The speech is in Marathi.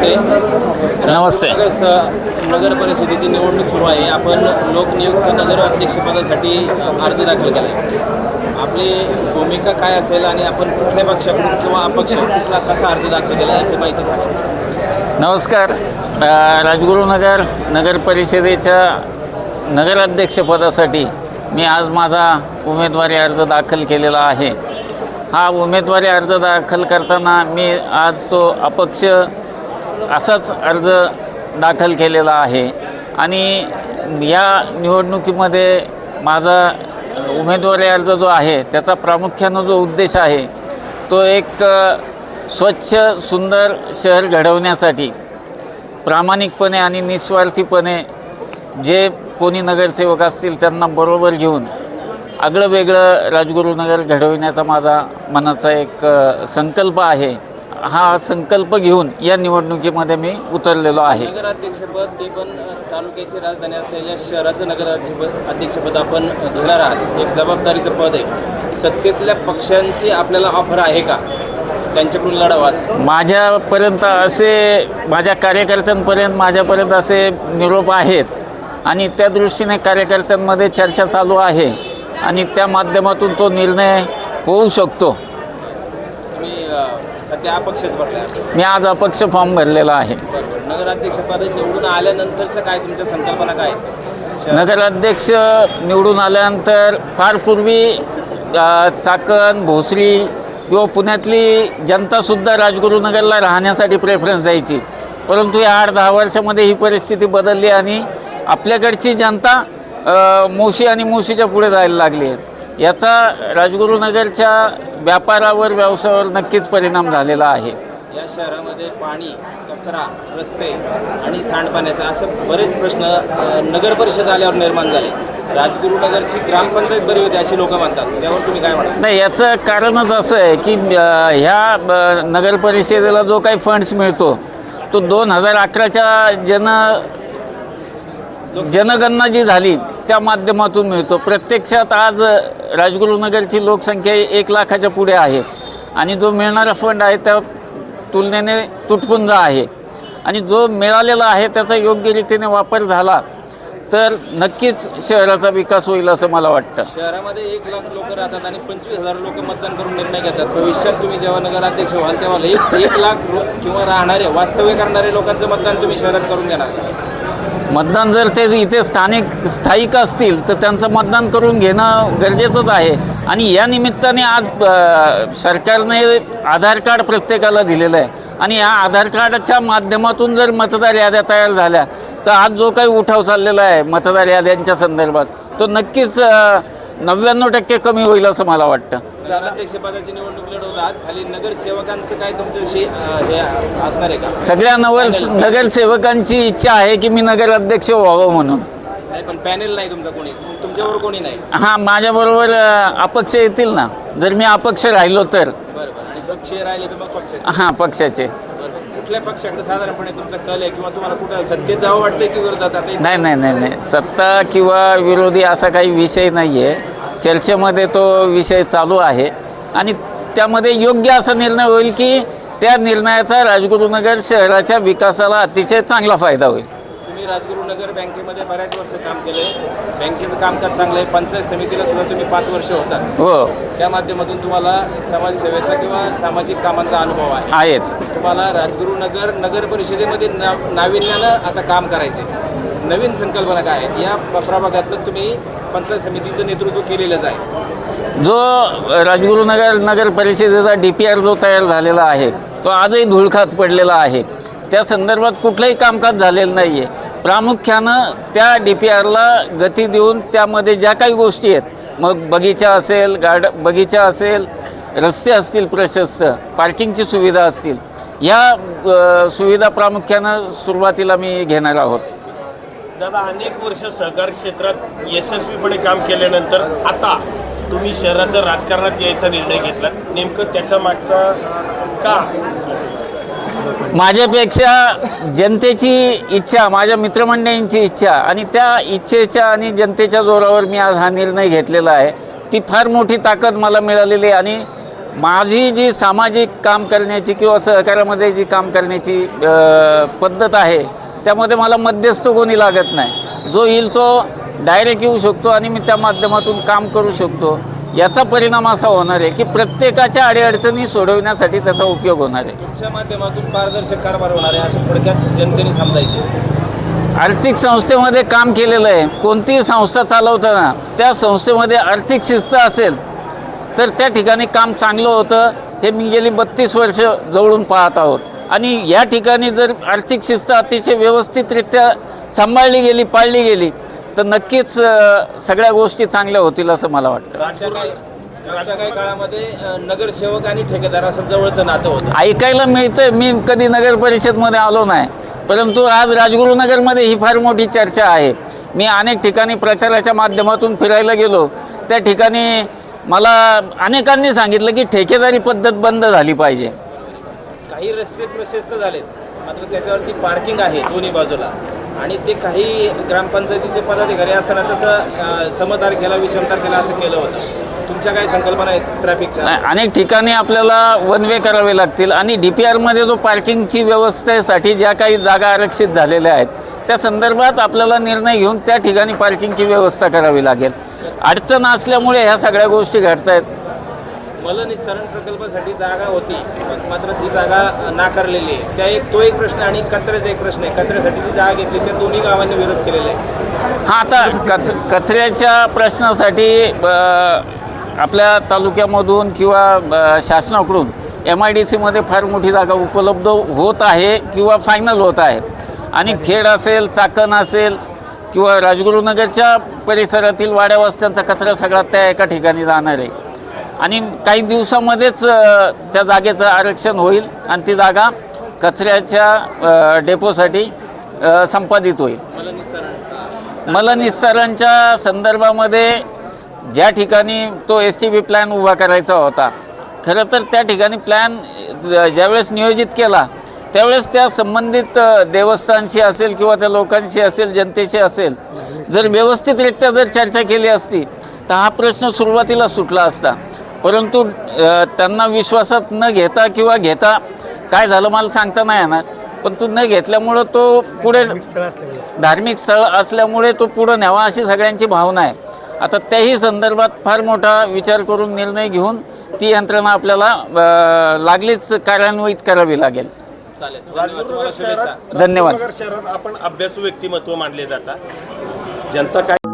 नमस्ते. नमस्ते. नगर परिषदेची निवडणूक सुरू आहे. आपण लोकनियुक्त नगर अध्यक्षपदासाठी अर्ज दाखल केला आहे आपली भूमिका काय असेल आणि आपण कुठल्या पक्षाकडून किंवा अपक्ष कुठला कसा अर्ज दाखल केला याची माहिती सांगा. नमस्कार. राजगुरुनगर नगर परिषदेच्या नगराध्यक्षपदासाठी मी आज माझा उमेदवारी अर्ज दाखल केलेला आहे. हा उमेदवारी अर्ज दाखल करताना मी आज तो अपक्ष असाच अर्ज दाखल केलेला आहे. आणि या निवडणुकीमध्ये माझा उमेदवारी अर्ज जो आहे त्याचा प्रामुख्यानं जो उद्देश आहे तो एक स्वच्छ सुंदर शहर घडवण्यासाठी प्रामाणिकपणे आणि निस्वार्थीपणे जे कोणी नगरसेवक असतील त्यांना बरोबर घेऊन आगळं वेगळं राजगुरुनगर घडविण्याचा माझा मनाचा एक संकल्प आहे. हा संकल्प घेऊन या निवडणुकीमध्ये मी उतरलेलो आहे. नगराध्यक्षपद ते पण तालुक्याची राजधानी असलेल्या शहराचं नगराध्यक्षपद अध्यक्षपद आपण घेणार आहात. एक जबाबदारीचं पद आहे. सत्तेतल्या पक्षांची आपल्याला ऑफर आहे का? त्यांच्याकडून लढावा माझ्यापर्यंत असे माझ्या कार्यकर्त्यांपर्यंत माझ्यापर्यंत असे निरोप आहेत. आणि त्या दृष्टीने कार्यकर्त्यांमध्ये चर्चा चालू आहे. आणि त्या माध्यमातून तो निर्णय होऊ शकतो. सध्या अपक्षच भरलाय मी आज अपक्ष फॉर्म भरलेला आहे. नगराध्यक्षपद निवडून आल्यानंतरचं काय तुमच्या संकल्पना काय? नगराध्यक्ष निवडून आल्यानंतर फार पूर्वी चाकण भोसरी किंवा पुण्यातली जनतासुद्धा राजगुरुनगरला राहण्यासाठी प्रेफरन्स द्यायची. परंतु या आठ दहा वर्षामध्ये ही परिस्थिती बदलली आणि आपल्याकडची जनता मोशी आणि मोशीच्या पुढे जायला लागली आहे. याचा राजगुरुनगरच्या व्यापारावर व्यवसायावर नक्कीच परिणाम झालेला आहे. या शहरामध्ये पाणी कचरा रस्ते आणि सांडपाण्याचे असं बरेच प्रश्न नगर परिषद आल्यावर निर्माण झाले. राजगुरुनगरची ग्रामपंचायत बरी होती अशी लोक म्हणतात. त्यावर तुम्ही काय म्हणता नाही याचं कारणच असं आहे की ह्या नगर परिषदेला जो काही फंड्स मिळतो तो दोन हजार अकराच्या जन जनगणना जी झाली त्या माध्यमातून मिळतो. प्रत्यक्षात आज राजगुरुनगरची लोकसंख्या एक लाखाच्या पुढे आहे. आणि जो मिळणारा फंड आहे त्या तुलनेने तुटपुंजा आहे. आणि जो मिळालेला आहे त्याचा योग्य रीतीने वापर झाला तर नक्कीच शहराचा विकास होईल असं मला वाटतं. शहरामध्ये एक लाख लोक राहतात आणि पंचवीस हजार लोक मतदान करून निर्णय घेतात. भविष्यात तुम्ही जेव्हा नगराध्यक्ष व्हाल तेव्हा एक एक लाख किंवा राहणारे वास्तव्य करणारे लोकांचं मतदान तुम्ही शहरात करून घेणार. मतदान जर ते इथे स्थानिक स्थायिक असतील तर त्यांचं मतदान करून घेणं गरजेचंच आहे. आणि या निमित्ताने आज सरकारने आधार कार्ड प्रत्येकाला दिलेलं आहे. आणि या आधार कार्डाच्या माध्यमातून जर मतदार याद्या तयार झाल्या तर आज जो काही उठाव चाललेला आहे मतदार याद्यांच्या संदर्भात तो नक्कीच नव्याण्णव टक्के कमी होईल असं मला वाटतं. नगराध्यक्षपदाची निवडणूक लढवतात खाली नगरसेवकांचं काय तुमच्याशी हे असणार आहे का? सगळ्या नवर नगरसेवकांची इच्छा आहे की मी नगराध्यक्ष व्हावं म्हणून. नाही पण पॅनेल नाही तुमचा कोणी. तुमच्यावर कोणी नाही? हां माझ्याबरोबर अपक्ष येतील ना. जर मी अपक्ष राहिलो तर. बरं बरं. आणि पक्ष राहिले तर मग पक्ष हां पक्षाचे. कुठल्या पक्षाकडे साधारणपणे तुमचा कल आहे किंवा तुम्हाला कुठं सत्तेत जावं वाटतंय की विरोधात आता नाही नाही नाही नाही. सत्ता किंवा विरोधी असा काही विषय नाही आहे चर्चेमध्ये तो विषय चालू आहे. आणि त्यामध्ये योग्य असा निर्णय होईल की त्या निर्णयाचा राजगुरुनगर शहराच्या विकासाला अतिशय चांगला फायदा होईल. राजगुरुनगर बँकेमध्ये बऱ्याच वर्ष काम केलं बँकेचं कामकाज चांगलं आहे. पंचायत समितीला सुद्धा तुम्ही पाच वर्ष होतात. हो. त्या माध्यमातून तुम्हाला समाजसेवेचा किंवा सामाजिक कामांचा अनुभव आहे. आहेच. तुम्हाला राजगुरुनगर नगर परिषदेमध्ये ना नाविन्यानं आता काम करायचे नवीन संकल्पना काय आहे? या प्रभागातलं तुम्ही पंचायत समितीचं नेतृत्व केलेलंच आहे. जो राजगुरुनगर नगर परिषदेचा डी पी आर जो तयार झालेला आहे तो आजही धुळखात पडलेला आहे. त्या संदर्भात कुठलंही कामकाज झालेलं नाही आहे प्रामुख्यानं त्या डी पी आरला गती देऊन त्यामध्ये ज्या काही गोष्टी आहेत मग बगीचा असेल गार्ड बगीचा असेल रस्ते असतील प्रशस्त पार्किंगची सुविधा असतील या सुविधा प्रामुख्यानं सुरुवातीला मी घेणार आहोत. दादा अनेक वर्ष सहकार क्षेत्रात यशस्वीपणे काम केल्यानंतर आता तुम्ही शहराचं राजकारणात यायचा निर्णय घेतला नेमकं त्याच्या मागचा का? माझ्यापेक्षा जनतेची इच्छा माझ्या मित्रमंडळींची इच्छा आणि त्या इच्छेच्या आणि जनतेच्या जोरावर मी आज हा निर्णय घेतलेला आहे. ती फार मोठी ताकद मला मिळालेली आहे आणि माझी जी सामाजिक काम करण्याची किंवा सहकार्यामध्ये जी काम करण्याची पद्धत आहे त्यामध्ये मला मध्यस्थ कोणी लागत नाही. जो येईल तो डायरेक्ट येऊ शकतो आणि मी त्या माध्यमातून काम करू शकतो. याचा परिणाम असा होणार आहे की प्रत्येकाच्या अडीअडचणी सोडवण्यासाठी त्याचा उपयोग होणार आहे. तुमच्या माध्यमातून पारदर्शक कारभार होणार आहे असं थोडक्यात जनतेने समजायचं आर्थिक संस्थेमध्ये काम केलेलं आहे. कोणतीही संस्था चालवताना त्या संस्थेमध्ये आर्थिक शिस्त असेल तर त्या ठिकाणी काम चांगलं होतं हे मी गेली बत्तीस वर्ष जवळून पाहत आहोत. आणि या ठिकाणी जर आर्थिक शिस्त अतिशय व्यवस्थितरित्या सांभाळली गेली पाळली गेली तर नक्कीच सगळ्या गोष्टी चांगल्या होतील असं मला वाटतं. काही काळामध्ये नगरसेवक आणि ठेकेदार असं जवळचं नातं होतं. ऐकायला मिळतं मी कधी नगर परिषदमध्ये आलो नाही. परंतु आज राजगुरुनगरमध्ये ही फार मोठी चर्चा आहे. मी अनेक ठिकाणी प्रचाराच्या माध्यमातून फिरायला गेलो. त्या ठिकाणी मला अनेकांनी सांगितलं की ठेकेदारी पद्धत बंद झाली पाहिजे. काही रस्ते प्रशस्त झालेत. मात्र त्याच्यावरती पार्किंग आहे दोन्ही बाजूला. आणि ते काही ग्रामपंचायतीचे पदाधिकारी असताना तसं अ, विषम तारखेला असं केलं होतं. तुमच्या काही संकल्पना आहेत ट्रॅफिकच्या? नाही, अनेक ठिकाणी आपल्याला वन वे करावे लागतील आणि डी पी आरमध्ये जो पार्किंगची व्यवस्थेसाठी ज्या काही जागा आरक्षित झालेल्या आहेत त्या संदर्भात आपल्याला निर्णय घेऊन त्या ठिकाणी पार्किंगची व्यवस्था करावी लागेल. अडचण असल्यामुळे ह्या सगळ्या गोष्टी घडत आहेत मलनिस्सरण प्रकल्पासाठी जागा होती पण मात्र ती जागा नाकारलेली आहे. त्या एक तो एक प्रश्न आणि कचऱ्याचा एक प्रश्न आहे. कचऱ्यासाठी जी जागा घेतली त्या दोन्ही गावांनी विरोध केलेला आहे. हां आता कच कचऱ्याच्या प्रश्नासाठी आपल्या तालुक्यामधून किंवा शासनाकडून एम आय डी सीमध्ये फार मोठी जागा उपलब्ध होत आहे किंवा फायनल होत आहे. आणि खेड असेल चाकण असेल किंवा राजगुरुनगरच्या परिसरातील वाड्या वस्त्यांचा कचरा सगळा त्या एका ठिकाणी जाणार आहे. आणि काही दिवसामध्येच त्या जागेचं आरक्षण होईल आणि ती जागा कचऱ्याच्या डेपोसाठी संपादित होईल. मला मलनिस्सारांच्या संदर्भामध्ये ज्या ठिकाणी तो एस टी बी प्लॅन उभा करायचा होता खरं तर त्या ठिकाणी प्लॅन ज्यावेळेस नियोजित केला त्यावेळेस त्या संबंधित देवस्थानशी असेल किंवा त्या लोकांशी असेल जनतेशी असेल जर व्यवस्थितरित्या जर चर्चा केली असती तर हा प्रश्न सुरुवातीला सुटला असता. परंतु त्यांना विश्वासात न घेता किंवा घेता काय झालं मला सांगता नाही येणार. पण तू न घेतल्यामुळं तो पुढे धार्मिक स्थळ असल्यामुळे. तो पुढं न्यावा अशी सगळ्यांची भावना आहे. आता त्याही संदर्भात फार मोठा विचार करून निर्णय घेऊन ती यंत्रणा आपल्याला लागलीच कार्यान्वित करावी लागेल. चालेल. धन्यवाद. शहरात आपण अभ्यासू व्यक्तिमत्व मानले जातात जनता काय